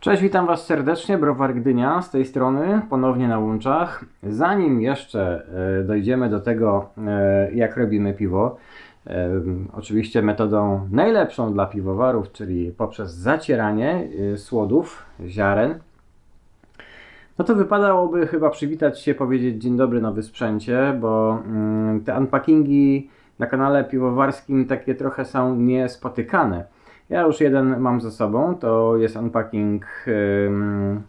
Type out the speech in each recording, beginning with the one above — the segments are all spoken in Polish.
Cześć, witam Was serdecznie, Browar Gdynia z tej strony, ponownie na łączach. Zanim jeszcze e, dojdziemy do tego, e, jak robimy piwo, e, oczywiście metodą najlepszą dla piwowarów, czyli poprzez zacieranie słodów, ziaren, no to wypadałoby chyba przywitać się, powiedzieć dzień dobry nowy sprzęcie, bo mm, te unpackingi na kanale piwowarskim takie trochę są niespotykane. Ja już jeden mam ze sobą, to jest unpacking ym,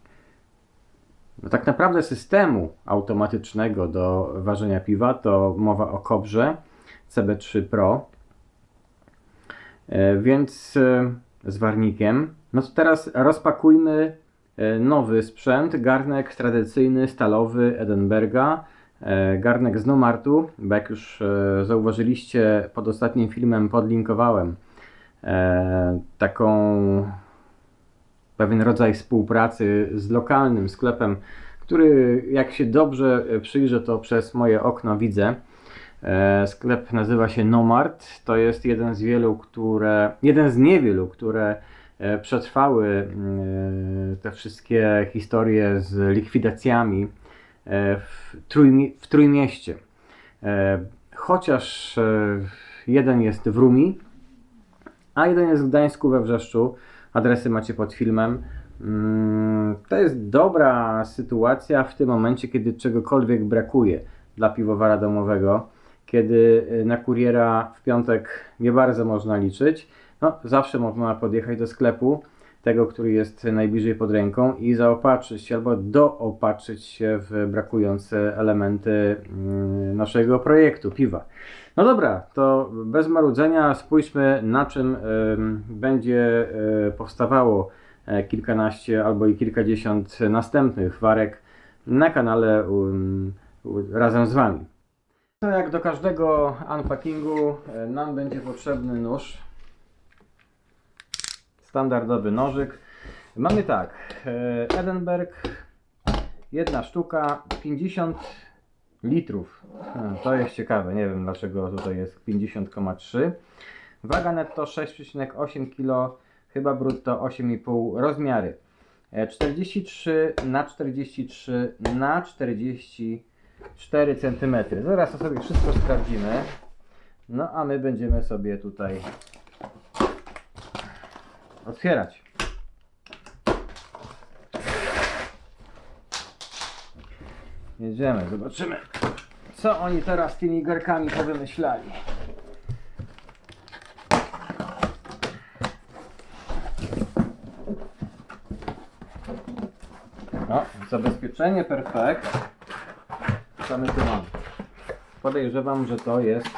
no tak naprawdę systemu automatycznego do ważenia piwa, to mowa o Kobrze CB3 Pro, E, więc e, z warnikiem. No to teraz rozpakujmy e, nowy sprzęt, garnek tradycyjny, stalowy Edenberga, e, garnek z Nomartu, bo jak już zauważyliście pod ostatnim filmem podlinkowałem taką pewien rodzaj współpracy z lokalnym sklepem, który jak się dobrze przyjrzę, to przez moje okno widzę. E, Sklep nazywa się Nomart. To jest jeden z wielu, które, jeden z niewielu, które e, przetrwały te wszystkie historie z likwidacjami e, w, w Trójmieście. E, Chociaż e, jeden jest w Rumi, a jeden jest w Gdańsku we Wrzeszczu. Adresy macie pod filmem. Mm, To jest dobra sytuacja w tym momencie, kiedy czegokolwiek brakuje dla piwowara domowego, kiedy y, na kuriera w piątek nie bardzo można liczyć. No, zawsze można podjechać do sklepu, tego, który jest najbliżej pod ręką i zaopatrzyć się albo doopatrzyć się w brakujące elementy mm, naszego projektu piwa. No dobra, to bez marudzenia spójrzmy na czym ym, będzie y, powstawało e, kilkanaście albo i kilkadziesiąt następnych warek na kanale um, razem z Wami. To jak do każdego unpackingu e, nam będzie potrzebny nóż. Standardowy nożyk. Mamy tak, e, Edenberg, jedna sztuka, 50 litrów. To jest ciekawe, nie wiem dlaczego tutaj jest 50,3. Waga netto 6,8 kg, chyba brutto 8,5 rozmiary. E, 43 na 43 na 44 cm. Zaraz to sobie wszystko sprawdzimy. No a my będziemy sobie tutaj otwierać. Jedziemy, zobaczymy co oni teraz tymi garkami powymyślali. No, zabezpieczenie perfekt. Co my tu mamy? Podejrzewam, że to jest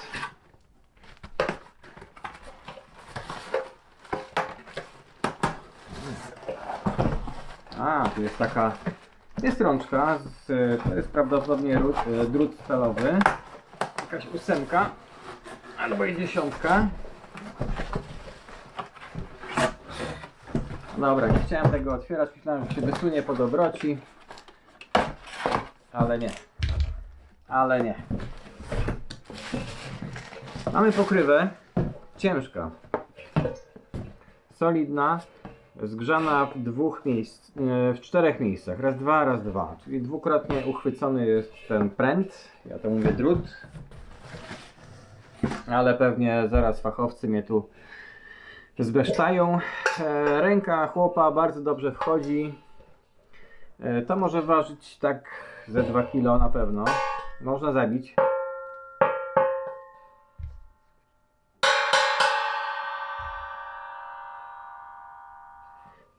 A, tu jest taka jest rączka, z, to jest prawdopodobnie drut, drut stalowy. Jakaś ósemka albo i dziesiątka. Dobra, nie chciałem tego otwierać, myślałem, że się wysunie po dobroci. Ale nie. Ale nie. Mamy pokrywę. Ciężka. Solidna. Zgrzana w dwóch miejsc, e, w czterech miejscach. Raz, dwa, raz, dwa. Czyli dwukrotnie uchwycony jest ten pręt. Ja to mówię drut. Ale pewnie zaraz fachowcy mnie tu zbesztają. E, Ręka chłopa bardzo dobrze wchodzi. E, To może ważyć tak ze 2 kg na pewno. Można zabić.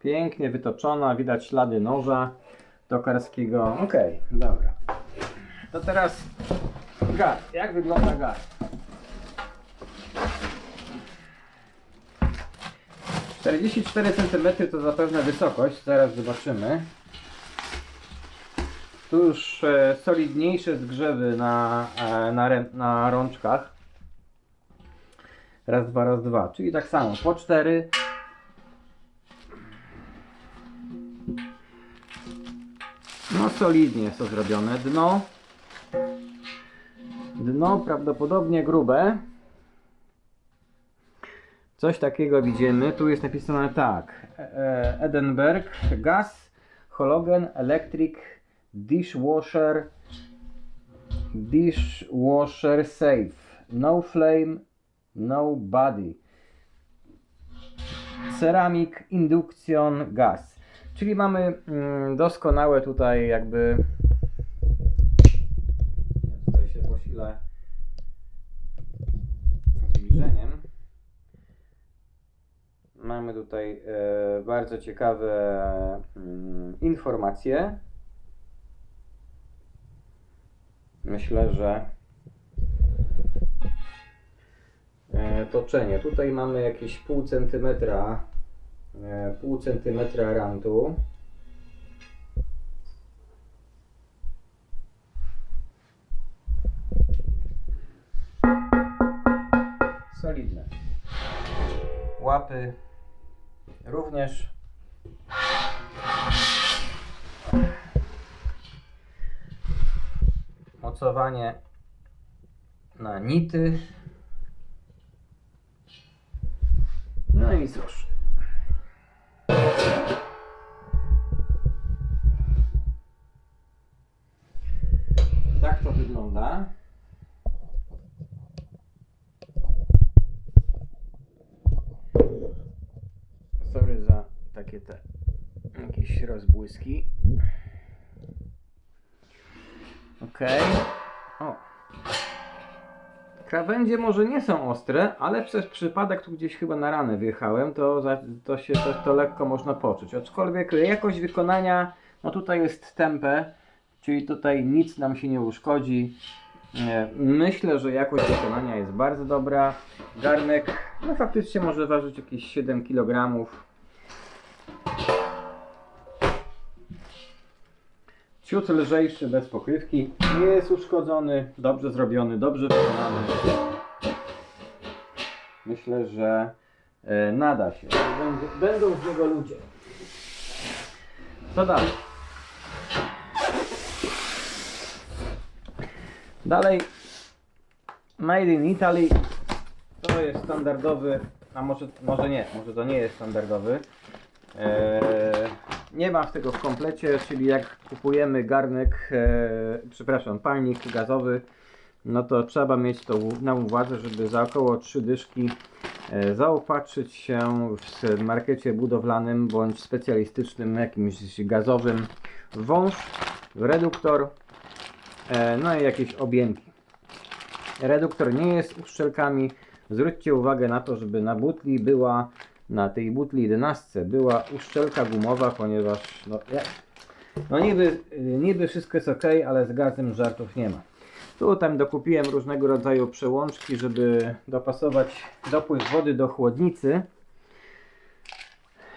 Pięknie wytoczona, widać ślady noża tokarskiego. Ok, dobra. To teraz gar. Jak wygląda gar? Czterdzieści cztery centymetry to zapewne wysokość, zaraz zobaczymy. Tu już e, solidniejsze zgrzewy na, e, na, na rączkach. Raz, dwa, raz, dwa. Czyli tak samo, po cztery. No solidnie jest to zrobione. Dno. Dno prawdopodobnie grube. Coś takiego widzimy. Tu jest napisane tak. E, Edinburgh Gas Halogen Electric Dishwasher Dishwasher Safe No Flame No Body Ceramic Induction Gas Czyli mamy mm, doskonałe tutaj jakby ja tutaj się posilę zbliżeniem Mamy tutaj e, bardzo ciekawe mm, informacje. Myślę, że e, toczenie. Tutaj mamy jakieś pół centymetra, pół centymetra rantu. Solidne. Łapy również. Mocowanie na nity. No i cóż. Rozbłyski. Okej. O. Krawędzie może nie są ostre, ale przez przypadek tu gdzieś chyba na ranę wjechałem, to, to się to, to lekko można poczuć. Aczkolwiek jakość wykonania, no tutaj jest tempę, czyli tutaj nic nam się nie uszkodzi. Nie, Myślę, że jakość wykonania jest bardzo dobra. Garnek, no faktycznie może ważyć jakieś 7 kg. Ciut lżejszy, bez pokrywki. Nie jest uszkodzony, dobrze zrobiony, dobrze wykonany. Myślę, że e, nada się. Będą, będą z niego ludzie. Co dalej? Dalej, Made in Italy to jest standardowy, a może, może nie, może to nie jest standardowy. Eee, nie ma tego w komplecie, czyli jak kupujemy garnek, e, przepraszam, palnik gazowy, no to trzeba mieć to na uwadze, żeby za około 3 dyszki e, zaopatrzyć się w markecie budowlanym bądź specjalistycznym jakimś gazowym wąż, reduktor, E, No i jakieś objęki. Reduktor nie jest uszczelkami. Zwróćcie uwagę na to, żeby na butli była, na tej butli 11 była uszczelka gumowa, ponieważ no, ja, no niby, niby wszystko jest ok, ale z gazem żartów nie ma. Tu tam dokupiłem różnego rodzaju przełączki, żeby dopasować dopływ wody do chłodnicy.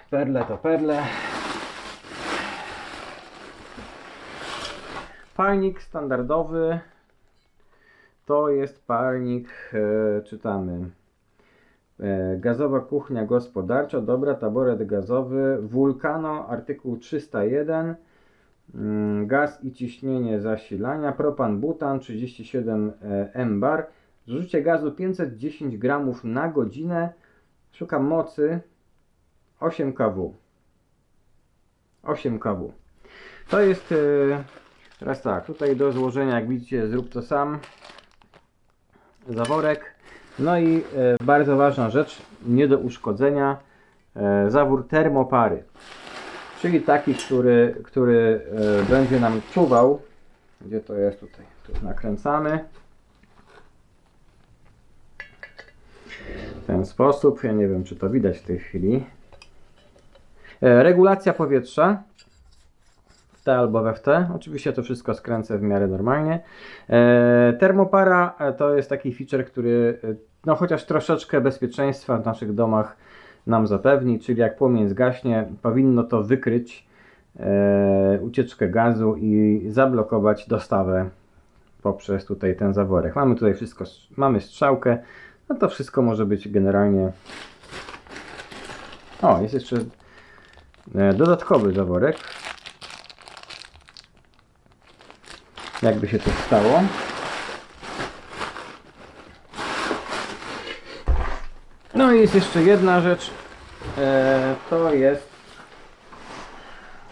Perle to perle. Palnik standardowy to jest palnik, e, czytamy, gazowa kuchnia gospodarcza, dobra, taboret gazowy, Vulcano, artykuł 301, mm, gaz i ciśnienie zasilania, propan butan 37 e, M bar, zużycie gazu 510 gramów na godzinę, szukam mocy 8 kW. 8 kW. To jest e, Teraz tak, tutaj do złożenia, jak widzicie, zrób to sam. Zaworek. No i e, bardzo ważna rzecz, nie do uszkodzenia, e, zawór termopary. Czyli taki, który, który e, będzie nam czuwał. Gdzie to jest tutaj? Tu nakręcamy. W ten sposób. Ja nie wiem, czy to widać w tej chwili. Regulacja powietrza T albo we w. Oczywiście to wszystko skręcę w miarę normalnie. E, termopara e, to jest taki feature, który e, no chociaż troszeczkę bezpieczeństwa w naszych domach nam zapewni, czyli jak płomień zgaśnie, powinno to wykryć ucieczkę gazu i zablokować dostawę poprzez tutaj ten zaworek. Mamy tutaj wszystko, mamy strzałkę, no to wszystko może być generalnie o, jest jeszcze dodatkowy zaworek jakby się to stało. No i jest jeszcze jedna rzecz. E, to jest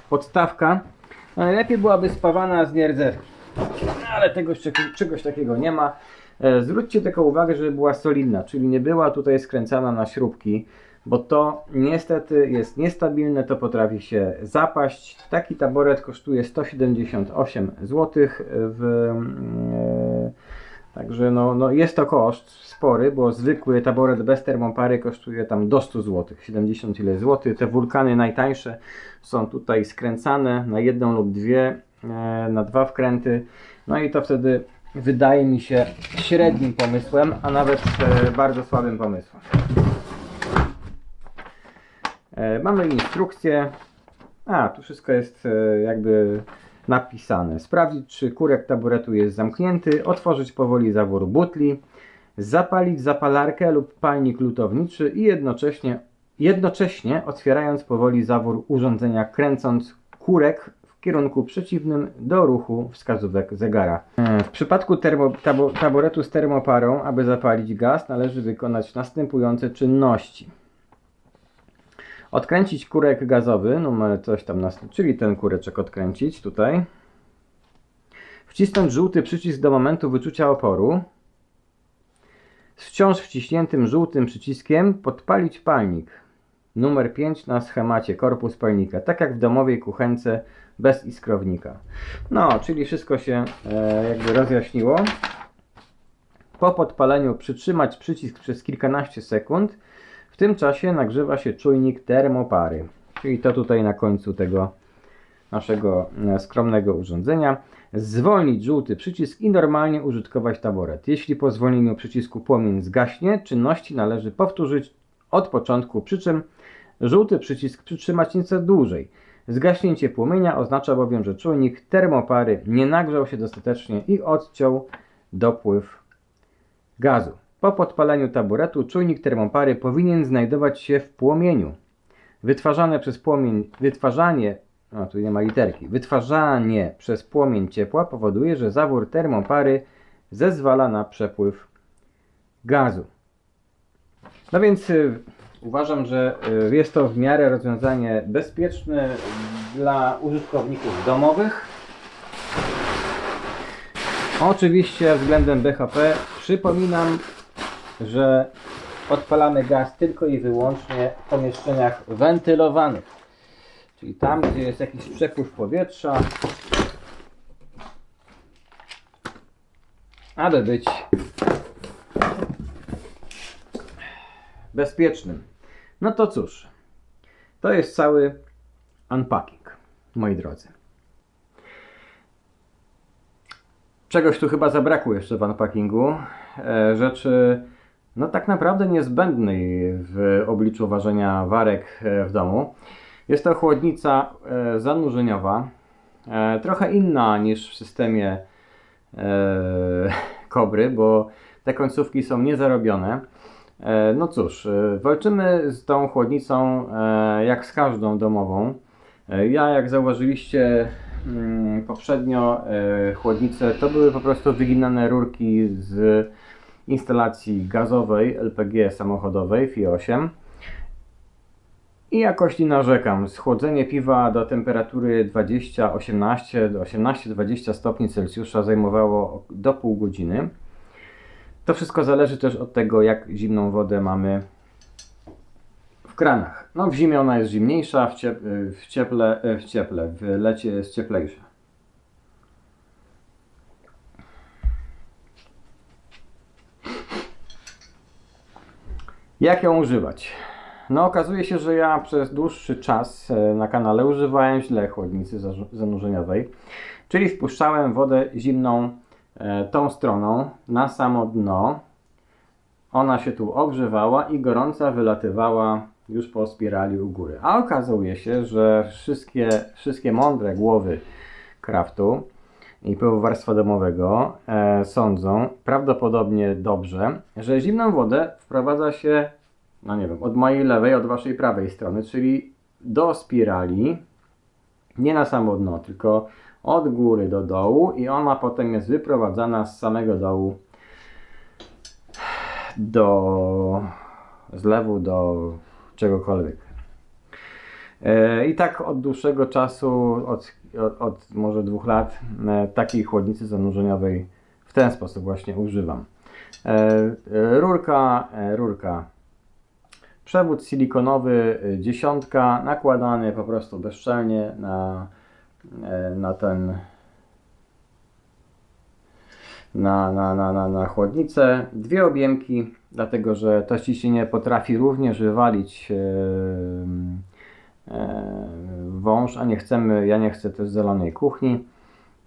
podstawka. No najlepiej byłaby spawana z nierdzewki. No, ale tegoś, czegoś takiego nie ma. E, zwróćcie tylko uwagę, żeby była solidna, czyli nie była tutaj skręcana na śrubki, bo to niestety jest niestabilne, to potrafi się zapaść. Taki taboret kosztuje 178 zł w e, Także no, no jest to koszt spory, bo zwykły taboret bez termopary kosztuje tam do 100 zł, 70 ile złotych. Te wulkany najtańsze są tutaj skręcane na jedną lub dwie, e, na dwa wkręty. No i to wtedy wydaje mi się średnim pomysłem, a nawet e, bardzo słabym pomysłem. E, mamy instrukcję. A, tu wszystko jest e, jakby napisane. Sprawdzić, czy kurek taboretu jest zamknięty, otworzyć powoli zawór butli, zapalić zapalarkę lub palnik lutowniczy i jednocześnie, jednocześnie otwierając powoli zawór urządzenia, kręcąc kurek w kierunku przeciwnym do ruchu wskazówek zegara. W przypadku termo, tabo, taboretu z termoparą, aby zapalić gaz, należy wykonać następujące czynności. Odkręcić kurek gazowy, numer coś tam, nas, czyli ten kureczek odkręcić tutaj. Wcisnąć żółty przycisk do momentu wyczucia oporu. Z wciąż wciśniętym żółtym przyciskiem podpalić palnik. Numer 5 na schemacie korpus palnika, tak jak w domowej kuchence bez iskrownika. No, czyli wszystko się e, jakby rozjaśniło. Po podpaleniu przytrzymać przycisk przez kilkanaście sekund tym czasie nagrzewa się czujnik termopary, czyli to tutaj na końcu tego naszego e, skromnego urządzenia. Zwolnić żółty przycisk i normalnie użytkować taboret. Jeśli po zwolnieniu przycisku płomień zgaśnie, czynności należy powtórzyć od początku, przy czym żółty przycisk przytrzymać nieco dłużej. Zgaśnięcie płomienia oznacza bowiem, że czujnik termopary nie nagrzał się dostatecznie i odciął dopływ gazu. Po podpaleniu taboretu czujnik termopary powinien znajdować się w płomieniu. Wytwarzane przez płomień, wytwarzanie, no tu nie ma literki, wytwarzanie przez płomień ciepła powoduje, że zawór termopary zezwala na przepływ gazu. No więc y, uważam, że y, jest to w miarę rozwiązanie bezpieczne dla użytkowników domowych. Oczywiście względem BHP przypominam, że odpalamy gaz tylko i wyłącznie w pomieszczeniach wentylowanych. Czyli tam, gdzie jest jakiś przepływ powietrza, aby być bezpiecznym. No to cóż, to jest cały unpacking, moi drodzy. Czegoś tu chyba zabrakło jeszcze w unpackingu. E, rzeczy no tak naprawdę niezbędnej w obliczu ważenia warek e, w domu. Jest to chłodnica e, zanurzeniowa, e, trochę inna niż w systemie Kobry, bo te końcówki są niezarobione. No cóż, walczymy z tą chłodnicą jak z każdą domową. Ja, jak zauważyliście mm, poprzednio, chłodnice to były po prostu wyginane rurki z instalacji gazowej LPG samochodowej FI8 i jakoś nie narzekam. Schłodzenie piwa do temperatury 20-18 do 18-20 stopni Celsjusza zajmowało do pół godziny. To wszystko zależy też od tego, jak zimną wodę mamy w kranach. No w zimie ona jest zimniejsza, w, ciep w, cieple, w cieple, w lecie jest cieplejsza. Jak ją używać? No okazuje się, że ja przez dłuższy czas e, na kanale używałem źle chłodnicy zanurzeniowej, czyli wpuszczałem wodę zimną e, tą stroną na samo dno. Ona się tu ogrzewała i gorąca wylatywała już po spirali u góry. A okazuje się, że wszystkie, wszystkie mądre głowy kraftu i piwowarstwa domowego e, sądzą prawdopodobnie dobrze, że zimną wodę wprowadza się, no nie wiem, od mojej lewej, od waszej prawej strony, czyli do spirali, nie na samo dno, tylko od góry do dołu i ona potem jest wyprowadzana z samego dołu do zlewu do czegokolwiek. E, I tak od dłuższego czasu, od, od, od może dwóch lat, e, takiej chłodnicy zanurzeniowej w ten sposób właśnie używam. E, Rurka, rurka. Przewód silikonowy dziesiątka, nakładany po prostu bezczelnie na, na ten na, na, na, na, na chłodnicę. Dwie objemki, dlatego że to ciśnienie potrafi również wywalić e, wąż, a nie chcemy, ja nie chcę też zielonej kuchni.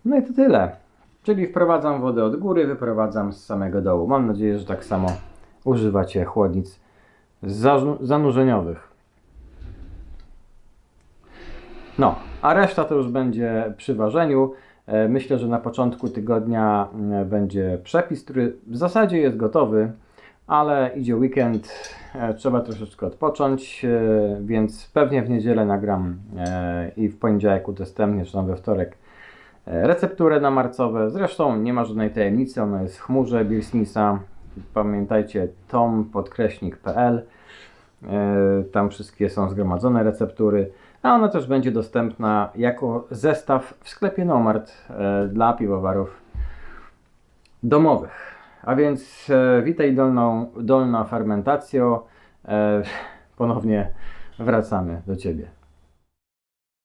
No i to tyle. Czyli wprowadzam wodę od góry, wyprowadzam z samego dołu. Mam nadzieję, że tak samo używacie chłodnic zanurzeniowych. No, a reszta to już będzie przy ważeniu. E, Myślę, że na początku tygodnia e, będzie przepis, który w zasadzie jest gotowy, ale idzie weekend, e, trzeba troszeczkę odpocząć, e, więc pewnie w niedzielę nagram e, i w poniedziałek udostępnię, czy we wtorek recepturę na marcowe. Zresztą nie ma żadnej tajemnicy, ona jest w chmurze Bill Smitha. Pamiętajcie tom.pl E, Tam wszystkie są zgromadzone receptury, a ona też będzie dostępna jako zestaw w sklepie Nomart dla piwowarów domowych. A więc e, witaj dolną, dolna fermentacjo. E, Ponownie wracamy do Ciebie.